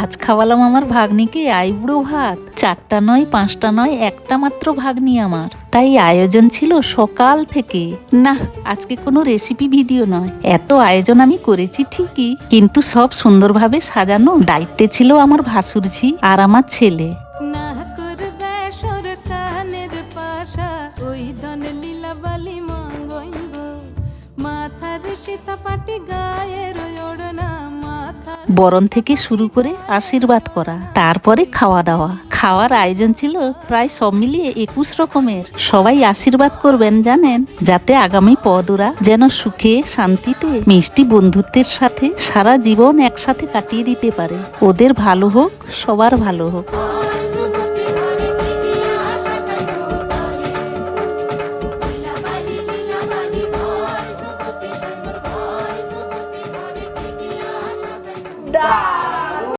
আজ খাওয়ালাম আমার ভাগ্নিকে আইবুড়ো ভাত। চারটা নয়, পাঁচটা নয়, একটা মাত্র ভাগ্নি আমার। তাই আয়োজন ছিল সকাল থেকে। না, আজকে কোনো রেসিপি ভিডিও নয়। এত আয়োজন আমি করেছি ঠিকই, কিন্তু সব সুন্দরভাবে সাজানো। দায়িত্বে ছিল আমার ভাসুরঝি আর আমার ছেলে। মাথার সীতা পাটি মাথা বরণ থেকে শুরু করে আশীর্বাদ করা, তারপরে খাওয়া দাওয়া। খাওয়ার আয়োজন ছিল প্রায় সব মিলিয়ে একুশ রকমের। সবাই আশীর্বাদ করবেন জানেন, যাতে আগামী পদরা যেন সুখে, শান্তিতে, মিষ্টি বন্ধুত্বের সাথে সারা জীবন একসাথে কাটিয়ে দিতে পারে। ওদের ভালো হোক, সবার ভালো হোক। じゃ。